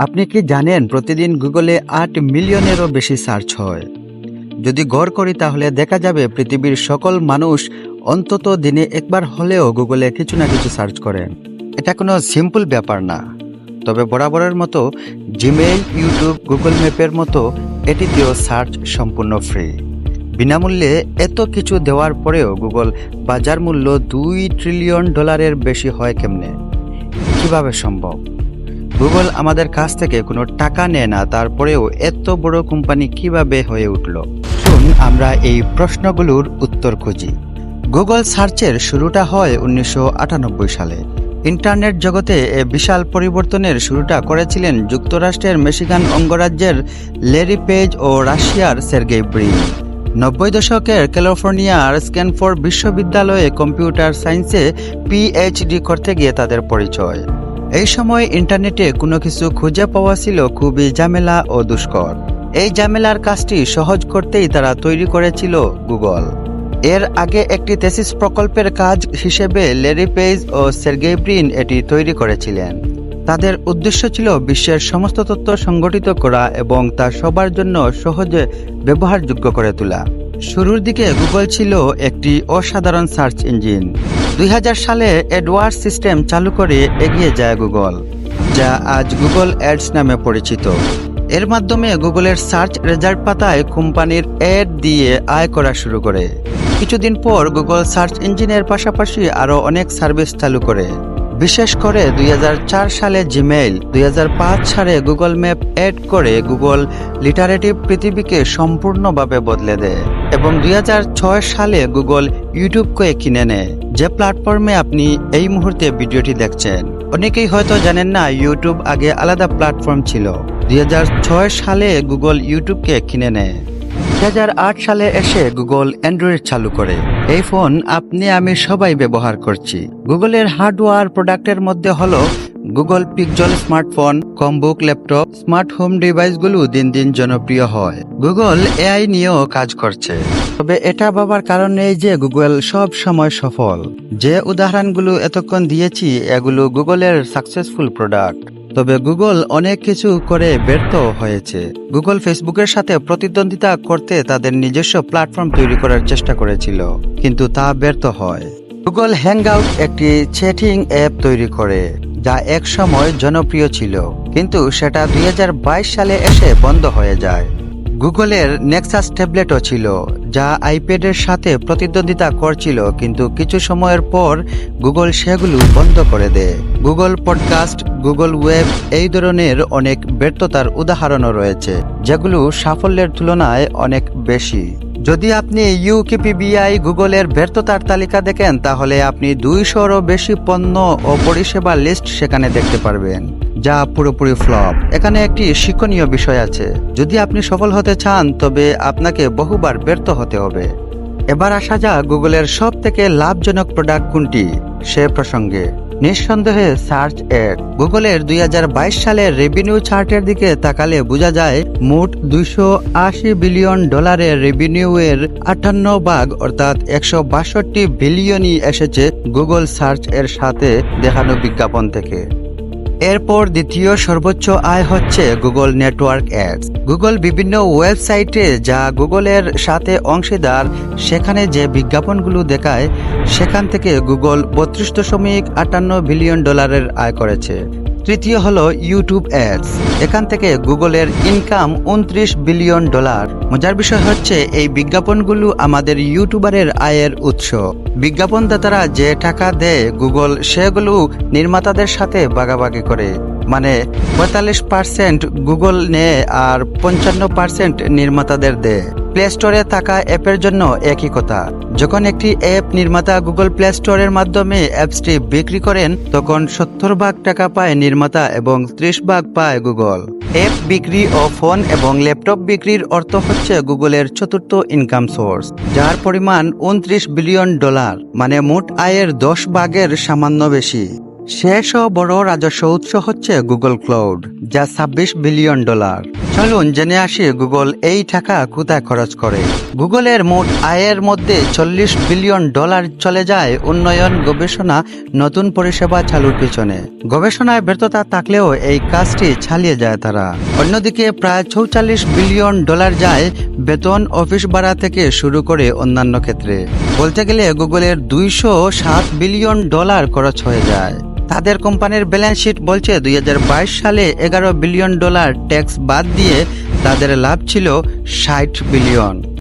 আপনি কি জানেন প্রতিদিন গুগলে আট মিলিয়নেরও বেশি সার্চ হয়? যদি গড় করি তাহলে দেখা যাবে পৃথিবীর সকল মানুষ অন্তত দিনে একবার হলেও গুগলে কিছু না কিছু সার্চ করেন এটা কোনো সিম্পল ব্যাপার না। তবে বরাবরের মতো জিমেইল, ইউটিউব, গুগল ম্যাপের মতো এটিতেও সার্চ সম্পূর্ণ ফ্রি। বিনামূল্যে এত কিছু দেওয়ার পরেও গুগল বাজার মূল্য দুই ট্রিলিয়ন ডলারের বেশি হয় কেমনে? কীভাবে সম্ভব? গুগল আমাদের কাছ থেকে কোনো টাকা নেয় না, তারপরেও এত বড় কোম্পানি কীভাবে হয়ে উঠল? শুন আমরা এই প্রশ্নগুলোর উত্তর খুঁজি। গুগল সার্চের শুরুটা হয় উনিশশো আটানব্বই সালে। ইন্টারনেট জগতে এ বিশাল পরিবর্তনের শুরুটা করেছিলেন যুক্তরাষ্ট্রের মেশিগান অঙ্গরাজ্যের লেরি পেজ ও রাশিয়ার সের্গেই ব্রিন। নব্বই দশকের ক্যালিফোর্নিয়ার স্ক্যানফোর্ড বিশ্ববিদ্যালয়ে কম্পিউটার সায়েন্সে পিএইচডি করতে গিয়ে তাদের পরিচয়। এই সময় ইন্টারনেটে কোনো কিছু খুঁজে পাওয়া ছিল খুবই ঝামেলা ও দুষ্কর। এই ঝামেলার কাজটি সহজ করতেই তারা তৈরি করেছিল গুগল। এর আগে একটি থেসিস প্রকল্পের কাজ হিসেবে লেরি পেজ ও সের্গেই ব্রিন এটি তৈরি করেছিলেন। তাদের উদ্দেশ্য ছিল বিশ্বের সমস্ত তথ্য সংগঠিত করা এবং তা সবার জন্য সহজে ব্যবহারযোগ্য করে তোলা। শুরুর দিকে গুগল ছিল একটি অসাধারণ সার্চ ইঞ্জিন। হাজার সালে এডওয়ার্ড সিস্টেম চালু করে এগিয়ে যায় গুগল, যা আজ গুগল অ্যাডস নামে পরিচিত। এর মাধ্যমে গুগলের সার্চ রেজাল্ট পাতায় কোম্পানির অ্যাড দিয়ে আয় করা শুরু করে। কিছুদিন পর গুগল সার্চ ইঞ্জিনের পাশাপাশি আরও অনেক সার্ভিস চালু করে। বিশেষ করে দুই হাজার চার সালে জিমেইল, দুই হাজার পাঁচ সালে গুগল ম্যাপ অ্যাড করে গুগল লিটারেটিভ পৃথিবীকে সম্পূর্ণভাবে বদলে দেয় এবং দুই হাজার ছয় সালে গুগল ইউটিউবকে কিনে নেয়। যে প্ল্যাটফর্মে আপনি এই মুহূর্তে ভিডিওটি দেখছেন, অনেকেই হয়তো জানেন না ইউটিউব আগে আলাদা প্ল্যাটফর্ম ছিল। দু হাজার ছয় সালে গুগল ইউটিউবকে কিনে নেয়। দুই হাজার আট সালে এসে গুগল অ্যান্ড্রয়েড চালু করে। এই ফোন আপনি, আমি সবাই ব্যবহার করছি। গুগলের হার্ডওয়্যার প্রোডাক্টের মধ্যে হলো Google Pixel smartphone Chromebook laptop smart home ডিভাইসগুলো দিন দিন জনপ্রিয় হয়। গুগল এআই নিয়েও কাজ করছে। তবে এটা ভাবার কারণ নেই যে গুগল সব সময় সফল। যে উদাহরণগুলো এতক্ষণ দিয়েছি, এগুলো গুগলের সাকসেসফুল প্রোডাক্ট তবে গুগল অনেক কিছু করে ব্যর্থ হয়েছে। গুগল ফেসবুকের সাথে প্রতিদ্বন্দ্বিতা করতে তাদের নিজস্ব প্ল্যাটফর্ম তৈরি করার চেষ্টা করেছিল, কিন্তু তা ব্যর্থ হয়। গুগল হ্যাংআউট একটি চ্যাটিং অ্যাপ তৈরি করে। যা এক সময় জনপ্রিয় ছিল, কিন্তু সেটা দুই হাজার বাইশ সালে এসে বন্ধ হয়ে যায়। গুগলের নেক্সাস ট্যাবলেটও ছিল, যা আইপ্যাডের সাথে প্রতিদ্বন্দ্বিতা করছিল, কিন্তু কিছু সময়ের পর গুগল সেগুলো বন্ধ করে দেয়। গুগল পডকাস্ট, গুগল ওয়েব এই ধরনের অনেক ব্যর্থতার উদাহরণও রয়েছে, যেগুলো সাফল্যের তুলনায় অনেক বেশি। যদি আপনি ইউকেপিবিআই গুগলের ব্যর্থতার তালিকা দেখেন, তাহলে আপনি দুইশোরও বেশি পণ্য ও পরিষেবার লিস্ট সেখানে দেখতে পারবেন, যা পুরোপুরি ফ্লপ। এখানে একটি শিক্ষণীয় বিষয় আছে। যদি আপনি সফল হতে চান, তবে আপনাকে বহুবার ব্যর্থ হতে হবে। এবার আসা যাক গুগলের সব থেকে লাভজনক প্রোডাক্ট কোনটি, সে প্রসঙ্গে। নিঃসন্দেহে সার্চ এড গুগলের দুই হাজার বাইশ সালের রেভিনিউ চার্টের দিকে তাকালে বোঝা যায়, মোট দুইশো আশি বিলিয়ন ডলারের রেভিনিউ এর আটান্ন ভাগ, অর্থাৎ একশো বাষট্টি বিলিয়নই এসেছে গুগল সার্চ এর সাথে দেখানো বিজ্ঞাপন থেকে। এরপর দ্বিতীয় সর্বোচ্চ আয় হচ্ছে গুগল নেটওয়ার্ক অ্যাডস। গুগল বিভিন্ন ওয়েবসাইটে যা গুগলের সাথে অংশীদার, সেখানে যে বিজ্ঞাপনগুলো দেখায়, সেখান থেকে গুগল বত্রিশ দশমিক আটান্ন বিলিয়ন ডলারের আয় করেছে। তৃতীয় হল ইউটিউব অ্যাডস এখান থেকে গুগলের ইনকাম উনত্রিশ বিলিয়ন ডলার মজার বিষয় হচ্ছে, এই বিজ্ঞাপনগুলো আমাদের ইউটিউবারের আয়ের উৎস। বিজ্ঞাপনদাতারা যে টাকা দেয়, গুগল সেগুলো নির্মাতাদের সাথে বাগাবাগি করে। মানে পঁয়তাল্লিশ পার্সেন্ট গুগল নেয় আর পঞ্চান্ন পার্সেন্ট নির্মাতাদের দেয় প্লে স্টোরে থাকা অ্যাপের জন্য একই কথা। যখন একটি অ্যাপ নির্মাতা গুগল প্লে স্টোরের মাধ্যমে অ্যাপসটি বিক্রি করেন, তখন সত্তর ভাগ টাকা পায় নির্মাতা এবং ত্রিশ ভাগ পায় গুগল অ্যাপ বিক্রি ও ফোন এবং ল্যাপটপ বিক্রির অর্থ হচ্ছে গুগলের চতুর্থ ইনকাম সোর্স যার পরিমাণ উনত্রিশ বিলিয়ন ডলার মানে মোট আয়ের দশ ভাগের সামান্য বেশি। শেষ ও বড় রাজস্ব উৎস হচ্ছে গুগল ক্লাউড, যা ছাব্বিশ বিলিয়ন ডলার। চলুন জেনে আসি গুগল এই টাকা কোথায় খরচ করে। গুগলের মোট আয়ের মধ্যে চল্লিশ বিলিয়ন ডলার চলে যায় উন্নয়ন গবেষণা নতুন পরিষেবা চালুর পিছনে। গবেষণায় ব্যর্থতা থাকলেও এই কাজটি চালিয়ে যায় তারা। অন্যদিকে প্রায় চৌচল্লিশ বিলিয়ন ডলার যায় বেতন, অফিস ভাড়া থেকে শুরু করে অন্যান্য ক্ষেত্রে। বলতে গেলে গুগলের দুইশো সাত বিলিয়ন ডলার খরচ হয়ে যায়। তাদের কোম্পানির ব্যালেন্স শিট বলছে দুই হাজার বাইশ সালে এগারো বিলিয়ন ডলার ট্যাক্স বাদ দিয়ে তাদের লাভ ছিল ষাট বিলিয়ন।